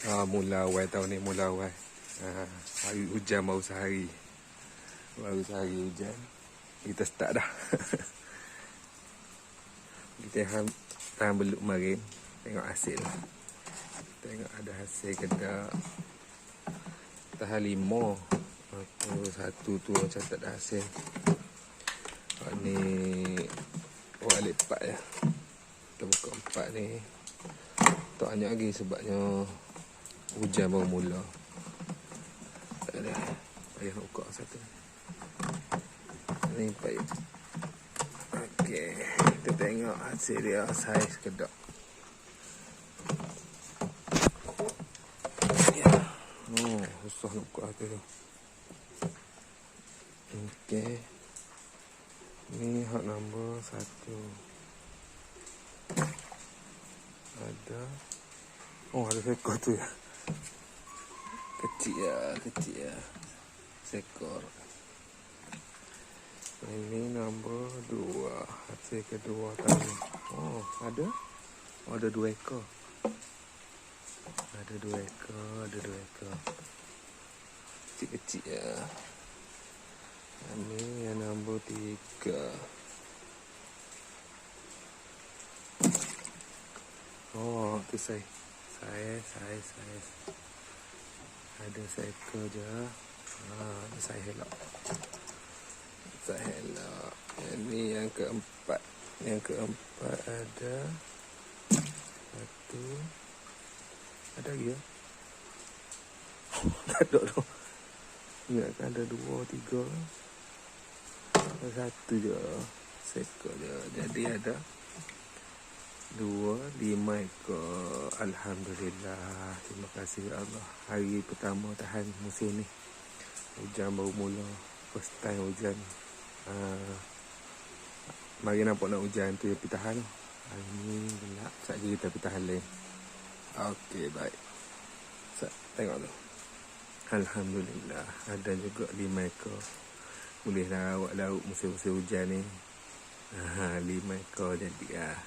Ha, mula awal tahun ni mula awal. Ha, hari hujan baru sehari. Baru sehari hujan. Kita start dah. Kita ham tahan beluk kemarin. Tengok hasil. Tengok ada hasil ke tak. Tahan lima. Aku satu tu macam tak ada hasil. Hak ni Oh alik empat ya Kita buka empat ni Tak banyak lagi sebabnya Hujan baru mula Tak ada Payah nak buka satu Ni payah Okey Kita tengok hasil dia Saiz kedok. Oh, susah nak buka tu. Okey. Ni hak nombor satu. Ada. Oh, ada seekor tu ya. Kecil ya, kecil ya. Seekor. Ini nombor dua. Hasil kedua tadi. Oh, ada? Oh, ada dua ekor. Ada dua ekor, ada dua ekor. Kecil-kecil ya. Ini yang nombor tiga. Oh, tu saya. Saya, saya, saya. Ada seekor je. Ha, saya elok. Saya elok. Ini yang keempat. Yang keempat ada satu. Ada lagi ya? Ada tu. Ingatkan ada dua, tiga. Satu je. Seekor je. Jadi ada dua, lima ekor. Alhamdulillah. Terima kasih ya Allah. Hari pertama tahan musim ni. Hujan baru mula. First time hujan. Uh, mari nampak nak hujan tu tapi tahan tu. Hari ni gelap. Sekejap kita pergi tahan lain. Okey, baik. Sa- tengok tu. Alhamdulillah. Ada juga lima ekor. Boleh lawak laut musim-musim hujan ni. Ha, lima ekor jadi ah.